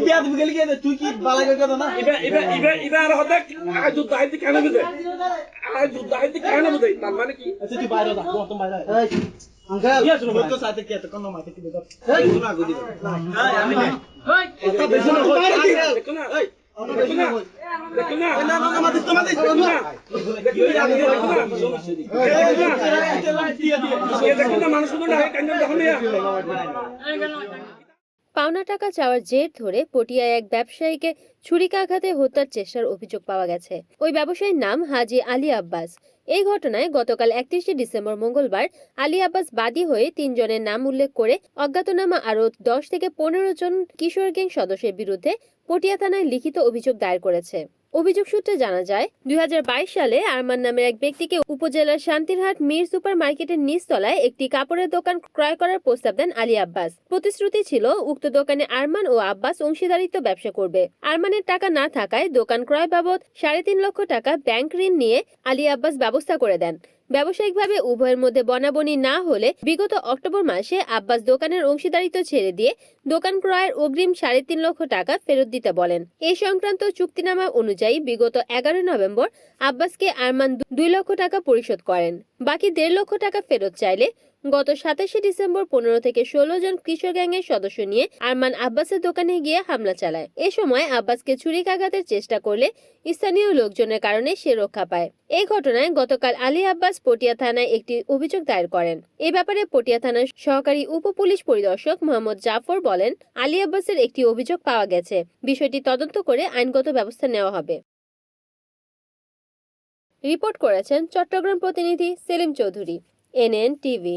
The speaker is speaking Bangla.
বিয়া তুমি গেলি কে তুই কি বালা করে না ইবে ইবে ইবে ইবে আর হদে আজ যুদ্ধ হাইতে কেন বুঝে আজ যুদ্ধ হাইতে কেন বুঝে তার মানে কি আচ্ছা তুই বাইরে যা তুমি বাইরে এই আঙ্কেল ইয়া শুনো তো সাথে কে তো কোন মাইতে কি বেদর এই শোনা গদি হ্যাঁ আমি না কথা বেশি না দেখো না দেখো না দেখো না না না না মাতে তোমাতে দেখো না দেখো না দেখো না মানুষ কেন পাওনা টাকা চাওয়ার জের ধরে পটিয়ায় এক ব্যবসায়ীকে ছুরিকাঘাতে হত্যার চেষ্টার অভিযোগ পাওয়া গেছে। ওই ব্যবসায়ীর নাম হাজি আলী আব্বাস। এই ঘটনায় গতকাল একত্রিশে ডিসেম্বর মঙ্গলবার আলী আব্বাস বাদী হয়ে তিনজনের নাম উল্লেখ করে অজ্ঞাতনামা আরও দশ থেকে পনেরো জন কিশোর গ্যাং সদস্যের বিরুদ্ধে পটিয়া থানায় লিখিত অভিযোগ দায়ের করেছে। অভিযোগ সূত্রে জানা যায়, দুই সালে আরমান নামের এক ব্যক্তিকে উপজেলার শান্তিরহাট মীর সুপার মার্কেটের নিচতলায় একটি কাপড়ের দোকান ক্রয় করার প্রস্তাব দেন আলী আব্বাস। প্রতিশ্রুতি ছিল, উক্ত দোকানে আরমান ও আব্বাস অংশীদারিত্ব ব্যবসা করবে। আরমানের টাকা না থাকায় দোকান ক্রয় বাবদ সাড়ে তিন লক্ষ টাকা ব্যাংক ঋণ নিয়ে আলী আব্বাস ব্যবস্থা করে দেন। ব্যবসায়িকভাবে উভয়ের মধ্যে বনাবনি না হলে বিগত অক্টোবর মাসে আব্বাস দোকানের অংশীদারিত্ব ছেড়ে দিয়ে দোকান ক্রয়ের অগ্রিম সাড়ে তিন লক্ষ টাকা ফেরত দিতে বলেন। এই সংক্রান্ত চুক্তিনামা অনুযায়ী বিগত এগারো নভেম্বর আব্বাসকে আরমান দুই লক্ষ টাকা পরিশোধ করেন। বাকি দেড় লক্ষ টাকা ফেরত চাইলে গত সাতাশে ডিসেম্বর পনেরো থেকে ষোলো জন কিশোর গ্যাংয়ের সদস্য নিয়ে আরমান আব্বাসের দোকানে গিয়ে হামলা চালায়। এ সময় আব্বাসকে ছুরিকাঘাতের চেষ্টা করলে স্থানীয় লোকজনের কারণে সে রক্ষা পায়। এই ঘটনায় গতকাল আলী আব্বাস পটিয়া থানায় একটি অভিযোগ দায়ের করেন। এ ব্যাপারে পটিয়া থানার সহকারী উপ পুলিশ পরিদর্শক মোহাম্মদ জাফর বলেন, আলী আব্বাসের একটি অভিযোগ পাওয়া গেছে। বিষয়টি তদন্ত করে আইনগত ব্যবস্থা নেওয়া হবে। রিপোর্ট করেছেন চট্টগ্রাম প্রতিনিধি সেলিম চৌধুরী এনএন টিভি।